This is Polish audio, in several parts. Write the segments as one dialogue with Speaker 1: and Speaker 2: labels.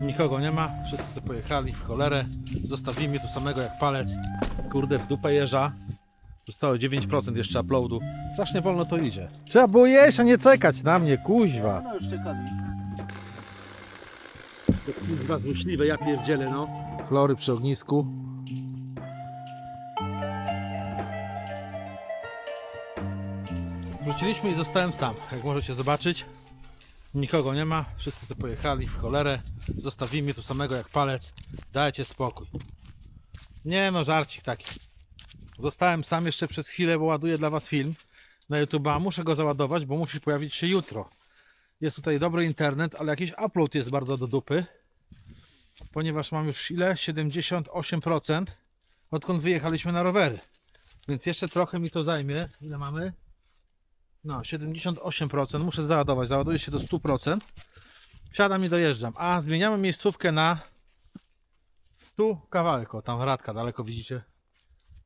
Speaker 1: Nikogo nie ma, wszyscy sobie pojechali w cholerę. Zostawili mnie tu samego jak palec. Kurde, w dupę jeża. Zostało 9% jeszcze uploadu. Strasznie wolno to idzie. Trzeba było jeść, a nie czekać na mnie, kuźwa.
Speaker 2: No już czekamy.
Speaker 1: To złośliwe, ja pierdzielę, no. Chlory przy ognisku. Wróciliśmy i zostałem sam, jak możecie zobaczyć. Nikogo nie ma, wszyscy sobie pojechali w cholerę. Zostawili mnie tu samego jak palec. Dajcie spokój. Nie no, żarcik taki. Zostałem sam jeszcze przez chwilę, bo ładuję dla Was film na YouTube'a. Muszę go załadować, bo musi pojawić się jutro. Jest tutaj dobry internet, ale jakiś upload jest bardzo do dupy. Ponieważ mam już ile? 78% odkąd wyjechaliśmy na rowery. Więc jeszcze trochę mi to zajmie. Ile mamy? No, 78%. Muszę załadować. Załaduję się do 100%. Wsiadam i dojeżdżam. A zmieniamy miejscówkę na tu kawałek. O, tam radka daleko widzicie.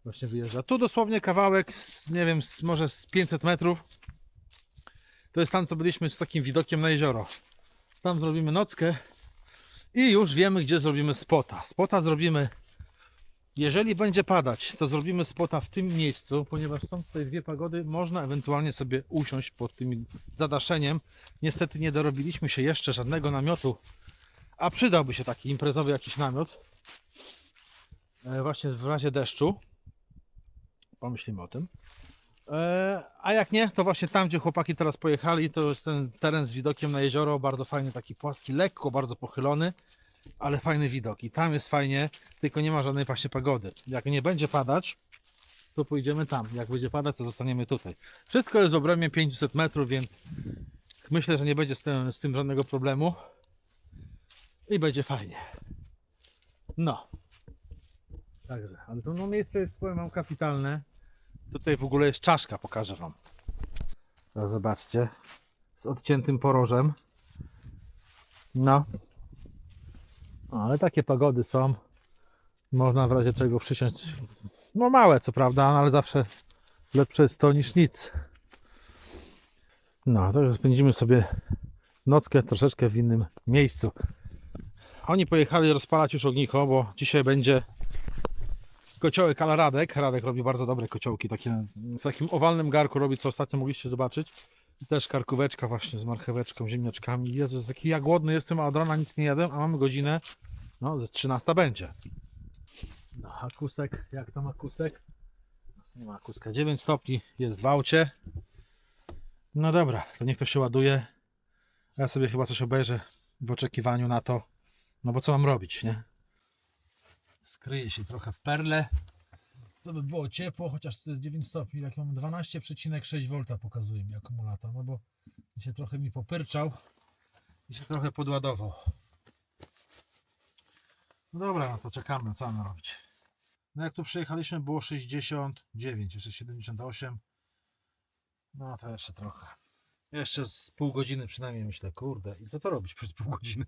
Speaker 1: Właśnie wyjeżdża. Tu dosłownie kawałek, z, nie wiem, z, może z 500 metrów. To jest tam, co byliśmy z takim widokiem na jezioro. Tam zrobimy nockę i już wiemy, gdzie zrobimy spota. Spota zrobimy, jeżeli będzie padać, to zrobimy spota w tym miejscu, ponieważ są tutaj dwie pagody, można ewentualnie sobie usiąść pod tym zadaszeniem. Niestety nie dorobiliśmy się jeszcze żadnego namiotu, a przydałby się taki imprezowy jakiś namiot. E, Właśnie w razie deszczu. Pomyślimy o tym. E, A jak nie, to właśnie tam, gdzie chłopaki teraz pojechali, to jest ten teren z widokiem na jezioro, bardzo fajny, taki płaski, lekko bardzo pochylony, ale fajny widok. I tam jest fajnie, tylko nie ma żadnej właśnie pogody. Jak nie będzie padać, to pójdziemy tam. Jak będzie padać, to zostaniemy tutaj. Wszystko jest w obrębie 500 metrów, więc myślę, że nie będzie z tym, z tym żadnego problemu. I będzie fajnie. No. Także, ale to no, miejsce jest, powiem kapitalne. Tutaj w ogóle jest czaszka, pokażę wam. Zobaczcie. Z odciętym porożem. No. O, ale takie pogody są. Można w razie czego przysiąść. No małe co prawda, no ale zawsze lepsze jest to niż nic. No, także spędzimy sobie nockę troszeczkę w innym miejscu. Oni pojechali rozpalać już ognicho, bo dzisiaj będzie kociołek ala Radek. Radek robi bardzo dobre kociołki, takie w takim owalnym garku robi, co ostatnio mogliście zobaczyć. I też karkóweczka właśnie z marcheweczką, ziemniaczkami. Jezus, taki ja głodny jestem, a od rana nic nie jadłem, a mamy godzinę, no ze 13 będzie. No, a kusek, jak tam akusek? Nie ma kuska, 9 stopni jest w aucie. No dobra, to niech to się ładuje. Ja sobie chyba coś obejrzę w oczekiwaniu na to. No bo co mam robić, nie? skryje się trochę w perle. Co by było ciepło, chociaż to jest 9 stopni, jak mam 12,6 V pokazuje mi akumulator, no bo się trochę mi popyrczał i się trochę podładował. No dobra, no to czekamy, co mamy robić. No jak tu przyjechaliśmy było 69, jeszcze 78. No to jeszcze trochę. Jeszcze z pół godziny przynajmniej myślę, kurde, i co to robić przez pół godziny?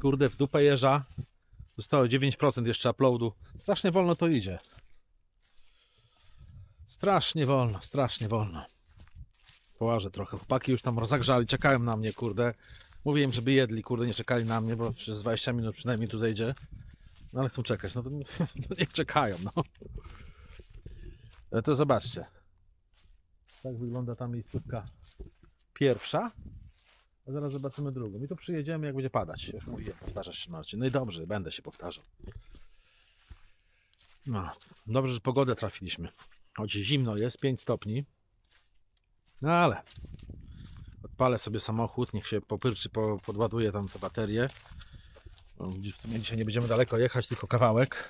Speaker 1: Kurde, w dupę jeża. Zostało 9% jeszcze uploadu. Strasznie wolno to idzie. Strasznie wolno, strasznie wolno. Połażę trochę. Chłopaki już tam rozagrzali, czekają na mnie, kurde. Mówiłem, żeby jedli, kurde, nie czekali na mnie, bo przez 20 minut przynajmniej tu zejdzie. No ale chcą czekać, no to, nie- to niech czekają, no. Ale to zobaczcie. Tak wygląda ta miejscówka pierwsza. A zaraz zobaczymy drugą. I tu przyjedziemy, jak będzie padać. Już mówię, powtarzasz się Marcin. No i dobrze, będę się powtarzał. No, dobrze, że pogodę trafiliśmy. Choć zimno jest, 5 stopni. No ale odpalę sobie samochód, niech się popyrczy, po, podładuje tam te baterie. Dzisiaj nie będziemy daleko jechać, tylko kawałek.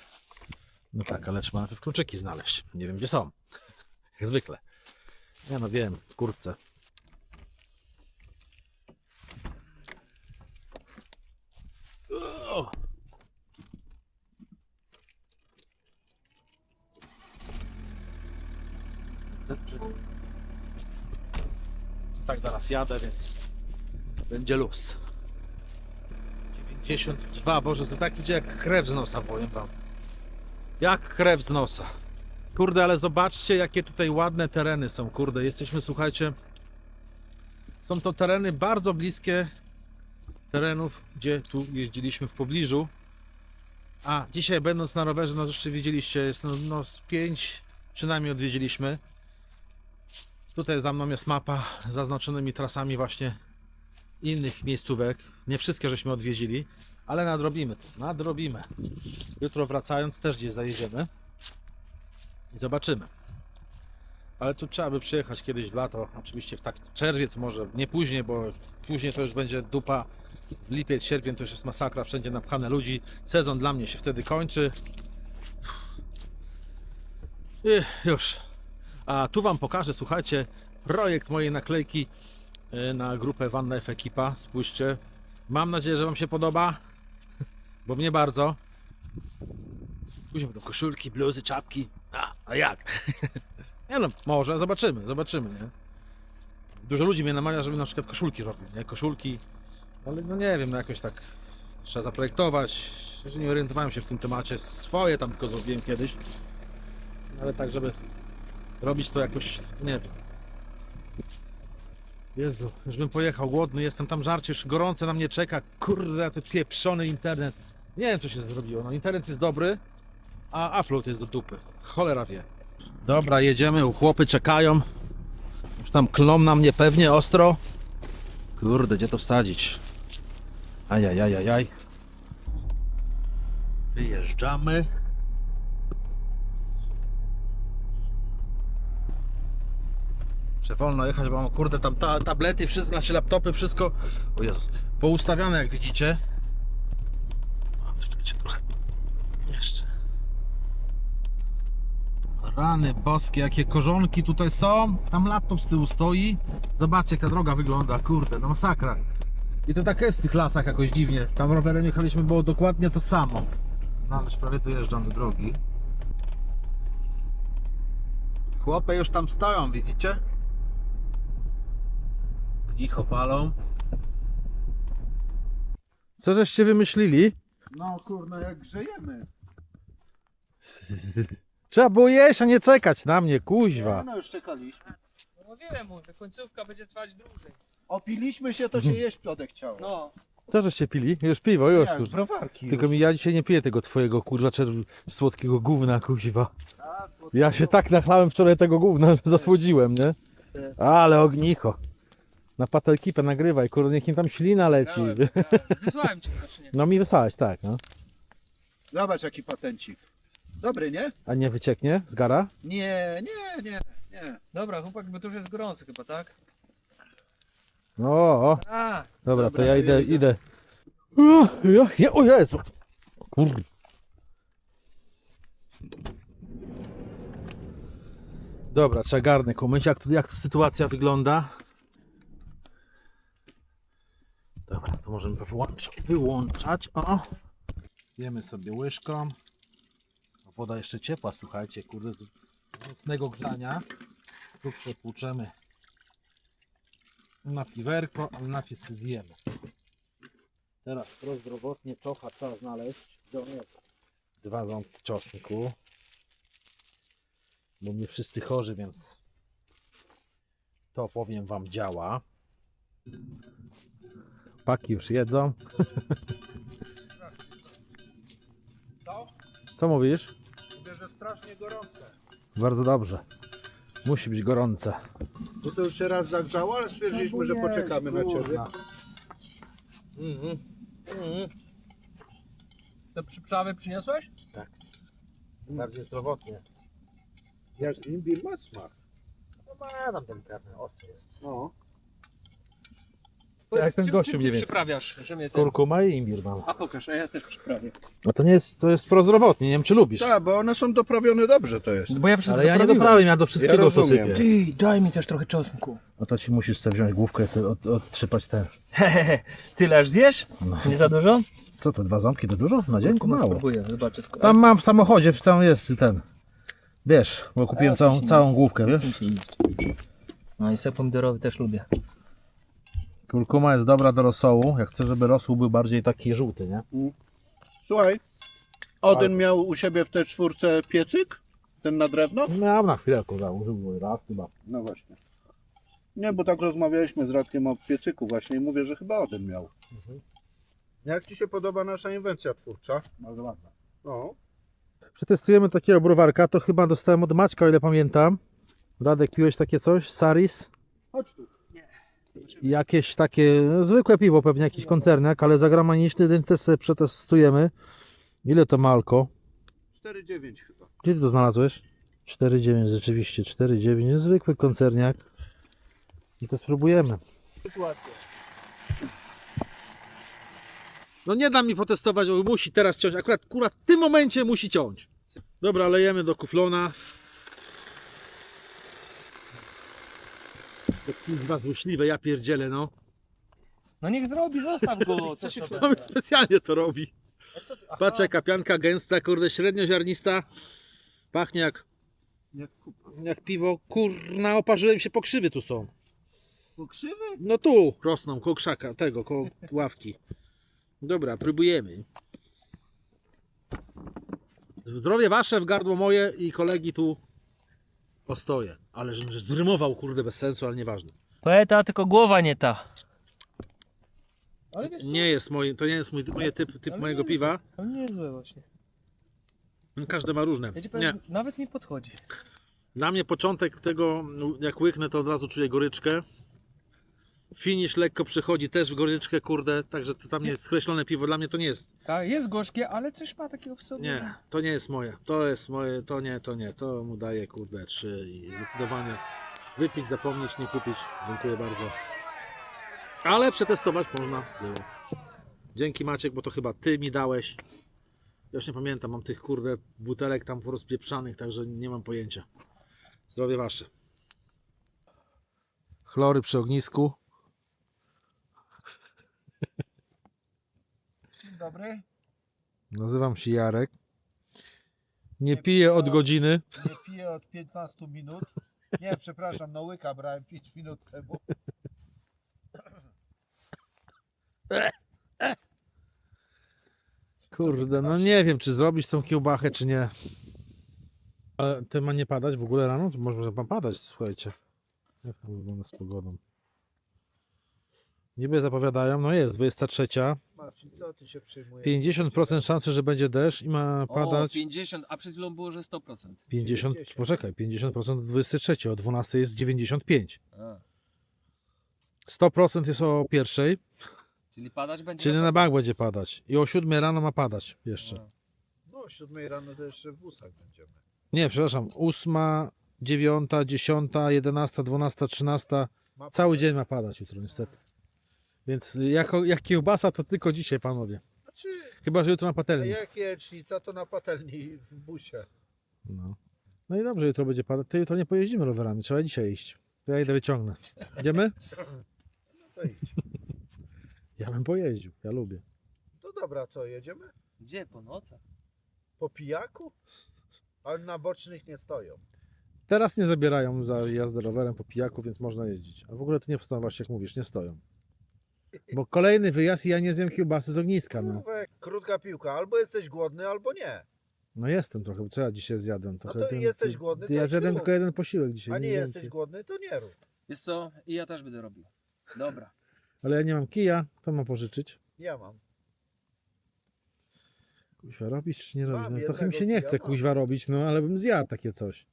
Speaker 1: No tak, ale trzeba najpierw kluczyki znaleźć. Nie wiem, gdzie są. Jak zwykle. Ja no wiem, w kurtce. O! Tak zaraz jadę, więc będzie luz. 92, Boże, to tak idzie jak krew z nosa, powiem wam. Jak krew z nosa. Kurde, ale zobaczcie, jakie tutaj ładne tereny są. Kurde, jesteśmy, słuchajcie, są to tereny bardzo bliskie terenów, gdzie tu jeździliśmy w pobliżu. A dzisiaj będąc na rowerze, no jeszcze widzieliście, jest no, no z pięć przynajmniej odwiedziliśmy. Tutaj za mną jest mapa z zaznaczonymi trasami właśnie innych miejscówek. Nie wszystkie żeśmy odwiedzili, ale nadrobimy to, nadrobimy. Jutro wracając też gdzieś zajedziemy i zobaczymy. Ale tu trzeba by przyjechać kiedyś w lato, oczywiście w tak czerwiec może, nie później, bo później to już będzie dupa. Lipiec, sierpień to już jest masakra, wszędzie napchane ludzi. Sezon dla mnie się wtedy kończy. I już. A tu Wam pokażę, słuchajcie, projekt mojej naklejki e, na grupę Wanna F Ekipa. Spójrzcie. Mam nadzieję, że Wam się podoba, bo mnie bardzo. Później będą koszulki, bluzy, czapki. A, a jak? Nie no, może, zobaczymy, zobaczymy, nie? Dużo ludzi mnie namawia, żebym na przykład koszulki robił, nie? Koszulki, ale no nie wiem, no jakoś tak trzeba zaprojektować. Nie orientowałem się w tym temacie, swoje tam tylko zrobiłem kiedyś. Ale tak, żeby robić to jakoś, nie wiem. Jezu, już bym pojechał, głodny jestem, tam żarcie już gorące na mnie czeka. Kurde, ten pieprzony internet. Nie wiem, co się zrobiło. No internet jest dobry, a upload jest do dupy. Cholera wie. Dobra, jedziemy, u chłopy czekają. Już tam klną na mnie pewnie ostro. Kurde, gdzie to wsadzić? Ajajajajaj. Wyjeżdżamy. Muszę wolno jechać, bo mam kurde tam ta, tablety, wszystko, znaczy laptopy, wszystko. O Jezus, poustawiane jak widzicie. O, czekajcie trochę. Jeszcze. Rany boskie, jakie korzonki tutaj są. Tam laptop z tyłu stoi. Zobaczcie, jak ta droga wygląda, kurde, no masakra. I to tak jest w tych lasach jakoś dziwnie. Tam rowerem jechaliśmy, było dokładnie to samo. No ależ prawie dojeżdżam do drogi. Chłopy już tam stoją, widzicie? Gnicho palą. Co żeście wymyślili?
Speaker 2: No kurna, jak grzejemy.
Speaker 1: Trzeba było jeść, a nie czekać na mnie,
Speaker 2: Nie,
Speaker 1: kuźwa.
Speaker 2: no już czekaliśmy.
Speaker 3: No mówiłem mu, że końcówka będzie trwać dłużej.
Speaker 2: Opiliśmy się, to się jeść Piotr chciało.
Speaker 3: No,
Speaker 1: Co żeście pili? Już piwo, już.
Speaker 2: Jak,
Speaker 1: już.
Speaker 2: browarki
Speaker 1: Tylko
Speaker 2: już.
Speaker 1: mi ja dzisiaj nie piję tego twojego kurwa czer- słodkiego gówna, kuźwa.
Speaker 2: A, bo
Speaker 1: Ja
Speaker 2: to-
Speaker 1: się tak nachlałem wczoraj tego gówna, że zasłodziłem, nie? Ale ognicho. Na patelkipę nagrywaj, kurde, niech im tam ślina leci.
Speaker 3: dałem, dałem. wysłałem cię nie?
Speaker 1: No mi wysłałeś, tak, no.
Speaker 2: Zobacz jaki patencik. Dobry, nie?
Speaker 1: A nie wycieknie z gara?
Speaker 2: Nie, nie, nie, nie.
Speaker 3: Dobra, chłopak, bo to już jest gorący chyba, tak?
Speaker 1: No, o,
Speaker 3: A,
Speaker 1: dobra, to
Speaker 2: Dobra,
Speaker 1: ja idę,
Speaker 2: idę.
Speaker 1: idę. O, ja, ja, o Jezu! Kurde. Dobra, trzeba garnek umyć. Jak tu, jak tu sytuacja wygląda? Dobra, to możemy wyłączać. wyłączać. O! Jemy sobie łyżką. Woda jeszcze ciepła, słuchajcie, kurde, tu mocnego grzania. Tu przepłuczemy na piwerko, ale najpierw zjemy. Teraz prozdrowotnie czocha trzeba znaleźć. Gdzie on jest? Dwa ząbki czosnku. Bo mnie wszyscy chorzy, więc to powiem wam działa. Paki już jedzą.
Speaker 2: Co?
Speaker 1: Co mówisz?
Speaker 2: Mówię, że strasznie gorące.
Speaker 1: Bardzo dobrze. Musi być gorące.
Speaker 2: Bo to już się raz zagrzało, ale stwierdziliśmy, że poczekamy na ciebie.
Speaker 1: Mhm. Mhm.
Speaker 3: to przyprawy przyniosłeś?
Speaker 1: Bardziej zdrowotnie.
Speaker 2: Jak imbir ma smak.
Speaker 1: No ma tam delikatny, ostry jest.
Speaker 2: No.
Speaker 1: Jak ten
Speaker 3: Czym-
Speaker 1: gościu
Speaker 3: czym
Speaker 1: mniej
Speaker 3: ty
Speaker 1: więcej.
Speaker 3: przyprawiasz, że mnie ten...
Speaker 1: Kurkuma i imbir mam.
Speaker 3: A pokaż, a ja też przyprawię.
Speaker 1: A to nie jest, to jest prozdrowotnie, nie wiem czy lubisz.
Speaker 2: Tak, bo one są doprawione dobrze to jest.
Speaker 3: Bo ja wszystko
Speaker 1: Ale ja nie
Speaker 3: doprawiłem.
Speaker 1: doprawiam, ja do wszystkiego
Speaker 2: Ja
Speaker 1: to
Speaker 2: rozumiem.
Speaker 1: sypię.
Speaker 3: Ty, daj mi też trochę czosnku.
Speaker 1: No to ci musisz sobie wziąć główkę i sobie od, odtrzypać ten.
Speaker 3: Hehehe, tyle aż zjesz?
Speaker 1: No.
Speaker 3: Nie za dużo?
Speaker 1: Co to, dwa ząbki to dużo? Na dzień?
Speaker 3: Kuba
Speaker 1: mało.
Speaker 3: spróbuję, zobaczę. Skoro...
Speaker 1: Tam mam w samochodzie, tam jest ten. Wiesz, bo kupiłem całą, całą główkę, wiesz?
Speaker 3: No i ser pomidorowy też lubię.
Speaker 1: Kurkuma jest dobra do rosołu. Jak chcę, żeby rosół był bardziej taki żółty, nie?
Speaker 2: Słuchaj, Odyn miał u siebie w tej czwórce piecyk? Ten na drewno?
Speaker 1: Miałem na chwilę, kurwa, użył raz chyba.
Speaker 2: No właśnie. Nie, bo tak rozmawialiśmy z Radkiem o piecyku właśnie i mówię, że chyba Odyn miał. Jak Ci się podoba nasza inwencja twórcza?
Speaker 1: Bardzo ładna.
Speaker 2: No.
Speaker 1: Przetestujemy takiego browarka, to chyba dostałem od Maćka, o ile pamiętam. Radek, piłeś takie coś? Saris?
Speaker 2: Chodź tu.
Speaker 1: Jakieś takie, no, zwykłe piwo, pewnie jakiś koncerniak, ale zagraniczny, więc też sobie przetestujemy. Ile to ma alko?
Speaker 2: 4,9 chyba.
Speaker 1: Gdzie ty to znalazłeś? 4,9 rzeczywiście, 4,9, zwykły koncerniak. I to spróbujemy.
Speaker 2: Sytuacja.
Speaker 1: No nie da mi potestować, bo musi teraz ciąć. Akurat, akurat w tym momencie musi ciąć. Dobra, lejemy do kuflona. To kurwa złośliwe, ja pierdzielę, no.
Speaker 3: No niech zrobi, zostaw go. Co się
Speaker 1: On specjalnie to robi. Patrz jaka pianka gęsta, kurde, średnio ziarnista. Pachnie jak,
Speaker 2: Jak kupa.
Speaker 1: jak piwo. Kurna, oparzyłem się, pokrzywy tu są.
Speaker 2: Pokrzywy?
Speaker 1: No tu rosną, koło krzaka, tego, koło ławki. Dobra, próbujemy. Zdrowie wasze w gardło moje i kolegi tu postoję. Ale żebym że zrymował, kurde, bez sensu, ale nieważne.
Speaker 3: Poeta, tylko głowa nie ta. Ale wiesz co?
Speaker 1: Nie jest to nie jest mój, mój typ, typ
Speaker 3: Ale
Speaker 1: mojego
Speaker 3: nie-
Speaker 1: piwa.
Speaker 3: Ale nie jest złe właśnie.
Speaker 1: Każdy ma różne.
Speaker 3: Ja ci
Speaker 1: Nie.
Speaker 3: powiem, nawet nie podchodzi.
Speaker 1: Dla mnie początek tego, jak łyknę, to od razu czuję goryczkę. Finish lekko przychodzi też w goryczkę, kurde, także to tam nie jest skreślone piwo. Dla mnie to nie jest
Speaker 3: Tak, jest gorzkie, ale coś ma takiego w sobie.
Speaker 1: Nie, to nie jest moje. To jest moje, to nie, to nie. To mu daje kurde trzy i zdecydowanie wypić, zapomnieć, nie kupić. Dziękuję bardzo. Ale przetestować można było. Dzięki Maciek, bo to chyba ty mi dałeś. Ja już nie pamiętam, mam tych kurde butelek tam porozpieprzanych, także nie mam pojęcia. Zdrowie wasze. Chlory przy ognisku.
Speaker 2: Dobry.
Speaker 1: Nazywam się Jarek. Nie piję od godziny.
Speaker 2: Nie piję od 15 minut. Nie, przepraszam, no łyka brałem 5 minut temu.
Speaker 1: Kurde, no nie wiem, czy zrobić tą kiełbachę, czy nie. Ale to ma nie padać w ogóle rano? To może ma padać, słuchajcie. Jak to wygląda z pogodą? Niby zapowiadają, no jest, 23.
Speaker 2: Marcin, co ty się przyjmujesz?
Speaker 1: 50% szansy, że będzie deszcz i ma
Speaker 4: O,
Speaker 1: padać.
Speaker 4: 50, a przed chwilą było, że 100%.
Speaker 1: 50,
Speaker 2: 90.
Speaker 1: poczekaj, 50% o 23, o 12 jest 95.
Speaker 4: A,
Speaker 1: 100% jest o pierwszej,
Speaker 4: czyli padać będzie.
Speaker 1: czyli
Speaker 4: na
Speaker 1: bank będzie padać. I o 7 rano ma padać jeszcze.
Speaker 4: A.
Speaker 2: No, o 7 rano to jeszcze w busach będziemy.
Speaker 1: Nie, przepraszam, 8, 9, 10, 11, 12, 13.
Speaker 2: Ma
Speaker 1: Cały dzień ma padać jutro, niestety. Więc jako, jak kiełbasa, to tylko dzisiaj, panowie.
Speaker 2: Znaczy,
Speaker 1: Chyba, że jutro na
Speaker 2: a
Speaker 1: patelni.
Speaker 2: jak jecznica, to na patelni w busie.
Speaker 1: No. no i dobrze, jutro będzie padać. To jutro nie pojeździmy rowerami, trzeba dzisiaj iść. To ja idę wyciągnę. Idziemy?
Speaker 2: No to idź.
Speaker 1: Ja bym pojeździł, ja lubię.
Speaker 2: To dobra, co, jedziemy?
Speaker 4: Gdzie? Po nocach?
Speaker 2: Po pijaku? Ale na bocznych nie stoją.
Speaker 1: Teraz nie zabierają za jazdę rowerem po pijaku, więc można jeździć. A w ogóle to nie stoją, właśnie jak mówisz, nie stoją. Bo kolejny wyjazd i ja nie zjem kiełbasy z ogniska, no.
Speaker 2: Kurwa, Krótka piłka, albo jesteś głodny, albo nie.
Speaker 1: No jestem trochę, bo co ja dzisiaj zjadłem?
Speaker 2: No
Speaker 1: Trochę
Speaker 2: to
Speaker 1: ten-
Speaker 2: jesteś głodny, to
Speaker 1: Ja zjadłem tylko jeden posiłek dzisiaj.
Speaker 2: A nie
Speaker 1: więcej.
Speaker 2: jesteś głodny, to nie rób.
Speaker 4: Wiesz co? I ja też będę robił. Dobra.
Speaker 1: Ale ja nie mam kija, to mam pożyczyć.
Speaker 2: Ja mam.
Speaker 1: Kuźwa robić czy nie robić?
Speaker 2: Mam
Speaker 1: No, trochę mi
Speaker 2: jednego
Speaker 1: się nie
Speaker 2: kija,
Speaker 1: chce
Speaker 2: mam.
Speaker 1: kuźwa robić, no ale bym zjadł takie coś.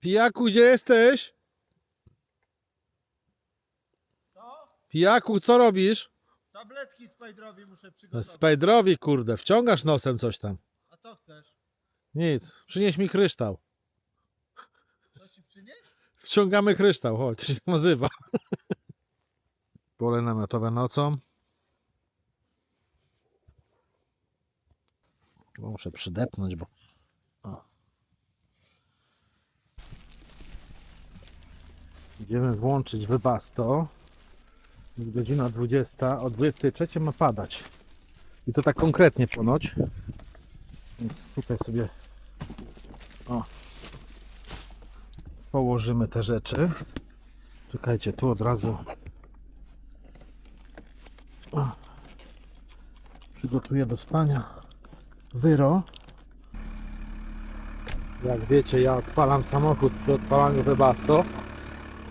Speaker 1: Pijaku, gdzie jesteś? Pijaku, co robisz?
Speaker 2: Tabletki Spiderowi muszę
Speaker 1: No,
Speaker 2: przygotować.
Speaker 1: Spajdrowi, kurde, wciągasz nosem coś tam.
Speaker 2: A co chcesz?
Speaker 1: Nic, przynieś mi kryształ.
Speaker 2: Co ci przynieść?
Speaker 1: Wciągamy kryształ, chodź, to się tak nazywa. Pole namiotowe nocą. Bo Muszę przydepnąć, bo... O. Idziemy włączyć wybasto. Jest godzina 20, o 23 ma padać. I to tak konkretnie ponoć. Więc tutaj sobie o, położymy te rzeczy. Czekajcie, tu od razu o, przygotuję do spania wyro. Jak wiecie, ja odpalam samochód przy odpalaniu Webasto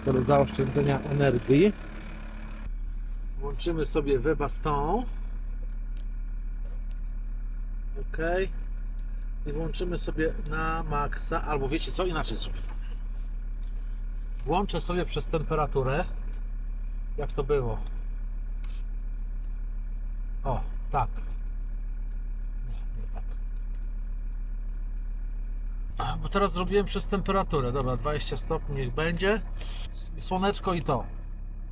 Speaker 1: celu zaoszczędzenia energii. Włączymy sobie Webastą. Ok. I włączymy sobie na maksa, albo wiecie co, inaczej zrobię. Włączę sobie przez temperaturę, jak to było. O, tak. Nie, nie tak. Bo teraz zrobiłem przez temperaturę. Dobra, 20 stopni niech będzie. Słoneczko i to.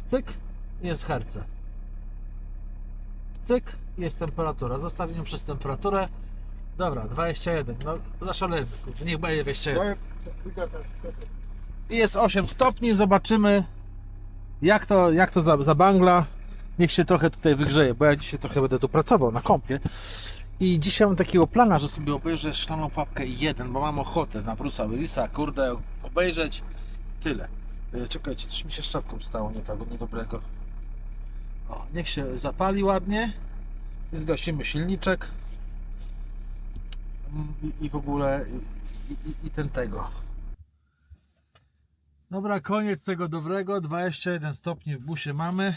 Speaker 1: Cyk, jest herce. Cyk, jest temperatura. Zostawię ją przez temperaturę. Dobra, 21. No, zaszalejmy. kurczę, Niech będzie 21. I jest 8 stopni. Zobaczymy, jak to, jak to za- zabangla. Niech się trochę tutaj wygrzeje, bo ja dzisiaj trochę będę tu pracował na kąpie. I dzisiaj mam takiego plana, że sobie obejrzę szklaną pułapkę 1, bo mam ochotę na Bruce'a Willisa, kurde, obejrzeć. Tyle. E, Czekajcie, coś mi się z czapką stało nie tak, niedobrego. O, niech się zapali ładnie. I zgasimy silniczek. I, i w ogóle i, i, i ten tego. Dobra, koniec tego dobrego. 21 stopni w busie mamy.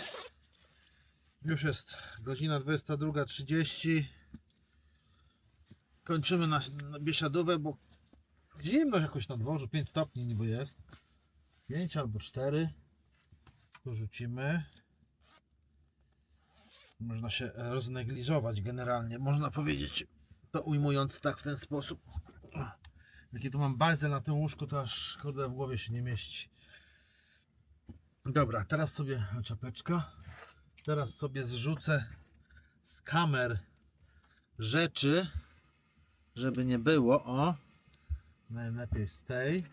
Speaker 1: Już jest godzina 22.30. Kończymy na, na biesiadówę, bo zimno jakoś na dworzu. 5 stopni niby jest. 5 albo 4. Tu rzucimy. Można się roznegliżować generalnie, można powiedzieć, to ujmując tak w ten sposób. Jakie tu mam bazel na tym łóżku, to aż kurde w głowie się nie mieści. Dobra, teraz sobie czapeczka. Teraz sobie zrzucę z kamer rzeczy, żeby nie było. O, najlepiej z tej.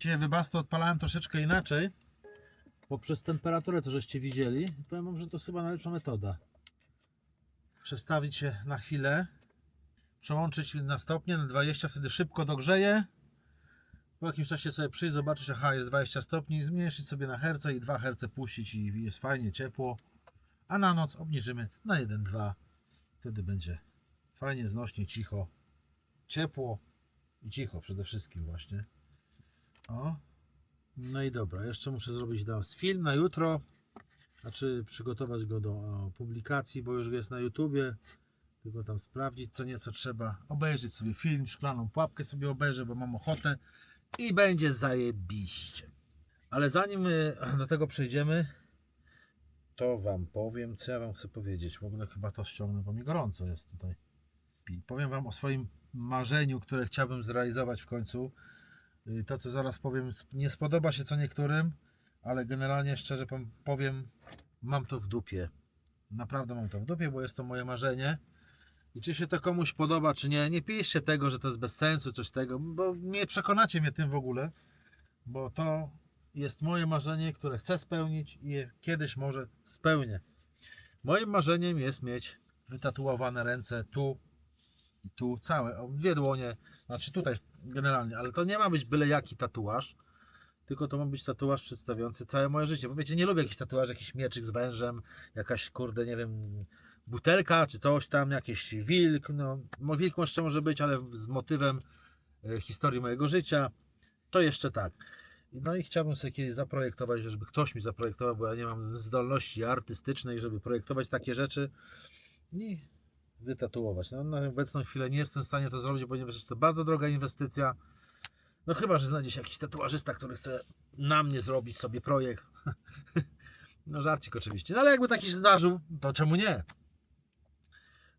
Speaker 1: Dzisiaj wybasty odpalałem troszeczkę inaczej, bo przez temperaturę to żeście widzieli. Powiem wam, że to chyba najlepsza metoda. Przestawić się na chwilę, przełączyć na stopnie, na 20, wtedy szybko dogrzeje. Po jakimś czasie sobie przyjść, zobaczyć, aha, jest 20 stopni, zmniejszyć sobie na herce i 2 herce puścić i jest fajnie, ciepło. A na noc obniżymy na 1-2. Wtedy będzie fajnie, znośnie, cicho, ciepło i cicho przede wszystkim właśnie. O. No i dobra, jeszcze muszę zrobić film na jutro. Znaczy przygotować go do e, publikacji, bo już jest na YouTubie. Tylko tam sprawdzić co nieco trzeba. Obejrzeć sobie film, szklaną pułapkę sobie obejrzę, bo mam ochotę. I będzie zajebiście. Ale zanim y, do tego przejdziemy, to wam powiem, co ja wam chcę powiedzieć. W ogóle chyba to ściągnę, bo mi gorąco jest tutaj. Powiem wam o swoim marzeniu, które chciałbym zrealizować w końcu. Y, To, co zaraz powiem, nie spodoba się co niektórym, ale generalnie szczerze powiem, mam to w dupie. Naprawdę mam to w dupie, bo jest to moje marzenie. I czy się to komuś podoba, czy nie, nie piszcie tego, że to jest bez sensu, coś tego, bo nie przekonacie mnie tym w ogóle, bo to jest moje marzenie, które chcę spełnić i je kiedyś może spełnię. Moim marzeniem jest mieć wytatuowane ręce tu tu całe, o, dwie dłonie, znaczy tutaj generalnie, ale to nie ma być byle jaki tatuaż, tylko to ma być tatuaż przedstawiający całe moje życie. Bo wiecie, nie lubię jakichś tatuaży, jakiś mieczyk z wężem, jakaś kurde, nie wiem, butelka czy coś tam, jakiś wilk. No, wilk jeszcze może być, ale z motywem e, historii mojego życia. To jeszcze tak. No i chciałbym sobie kiedyś zaprojektować, żeby ktoś mi zaprojektował, bo ja nie mam zdolności artystycznej, żeby projektować takie rzeczy i wytatuować. No, na obecną chwilę nie jestem w stanie to zrobić, ponieważ jest to bardzo droga inwestycja. No chyba, że znajdzie się jakiś tatuażysta, który chce na mnie zrobić sobie projekt. No żarcik oczywiście. No ale jakby taki się zdarzył, to czemu nie?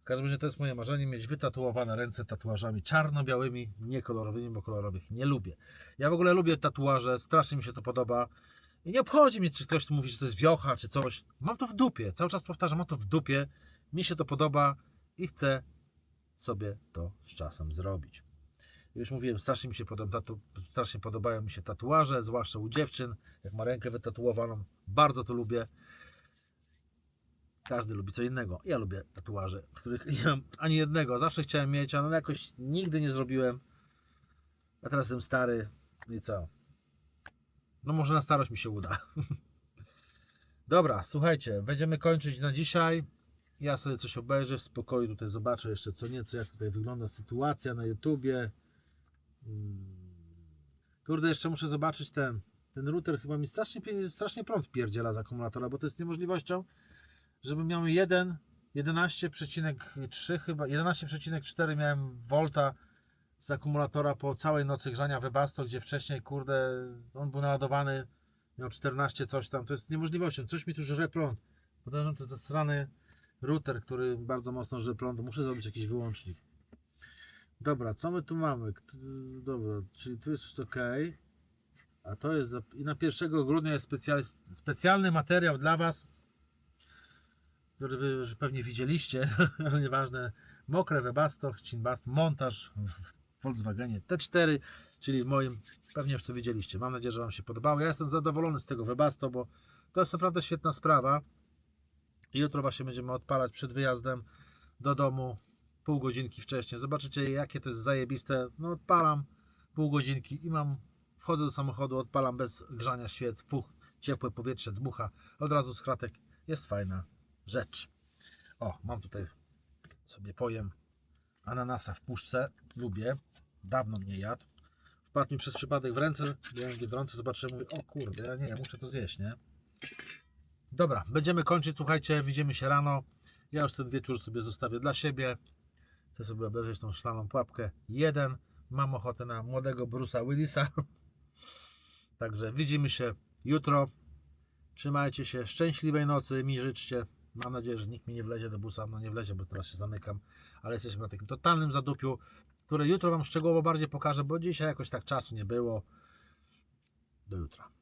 Speaker 1: W każdym razie to jest moje marzenie, mieć wytatuowane ręce tatuażami czarno-białymi, nie kolorowymi, bo kolorowych nie lubię. Ja w ogóle lubię tatuaże, strasznie mi się to podoba. I nie obchodzi mnie, czy ktoś tu mówi, że to jest wiocha, czy coś. Mam to w dupie, cały czas powtarzam, mam to w dupie. Mi się to podoba i chcę sobie to z czasem zrobić. Już mówiłem, strasznie mi się podoba, tatu, strasznie podobają mi się tatuaże, zwłaszcza u dziewczyn, jak ma rękę wytatuowaną. Bardzo to lubię. Każdy lubi co innego. Ja lubię tatuaże, których nie mam ani jednego. Zawsze chciałem mieć, ale jakoś nigdy nie zrobiłem. A teraz jestem stary no i co? No może na starość mi się uda. Dobra, słuchajcie, będziemy kończyć na dzisiaj. Ja sobie coś obejrzę w spokoju, tutaj zobaczę jeszcze co nieco, jak tutaj wygląda sytuacja na YouTubie. Mm. Kurde, jeszcze muszę zobaczyć ten, ten router chyba mi strasznie, strasznie prąd pierdziela z akumulatora, bo to jest niemożliwością, żeby miał jeden, 11,3 chyba, 11,4 miałem volta z akumulatora po całej nocy grzania Webasto, gdzie wcześniej, kurde, on był naładowany, miał 14 coś tam, to jest niemożliwością, coś mi tu żre prąd. Podejrzewam, jest zastrany router, który bardzo mocno żre prąd, muszę zrobić jakiś wyłącznik. Dobra, co my tu mamy? Dobra, czyli tu jest ok. A to jest. I na 1 grudnia jest specjal, specjalny materiał dla Was, który Wy już pewnie widzieliście, ale nieważne. Mokre Webasto, Cinbast, montaż w Volkswagenie T4, czyli w moim. Pewnie już to widzieliście. Mam nadzieję, że Wam się podobało. Ja jestem zadowolony z tego Webasto, bo to jest naprawdę świetna sprawa. I jutro właśnie będziemy odpalać przed wyjazdem do domu pół godzinki wcześniej. Zobaczycie, jakie to jest zajebiste. No, odpalam pół godzinki i mam. Wchodzę do samochodu, odpalam bez grzania świec. Fuch, ciepłe powietrze dmucha. Od razu z kratek. Jest fajna rzecz. O, mam tutaj sobie pojem ananasa w puszce. Lubię. Dawno nie jadł. Wpadł mi przez przypadek w ręce. Byłem biorący, zobaczyłem, mówię, o kurde, ja nie, muszę to zjeść, nie? Dobra, będziemy kończyć. Słuchajcie, widzimy się rano. Ja już ten wieczór sobie zostawię dla siebie. Chcę sobie obejrzeć tą szklaną pułapkę. Jeden. Mam ochotę na młodego Bruce'a Willisa. Także widzimy się jutro. Trzymajcie się. Szczęśliwej nocy mi życzcie. Mam nadzieję, że nikt mi nie wlezie do busa. No nie wlezie, bo teraz się zamykam. Ale jesteśmy na takim totalnym zadupiu, które jutro Wam szczegółowo bardziej pokażę, bo dzisiaj jakoś tak czasu nie było. Do jutra.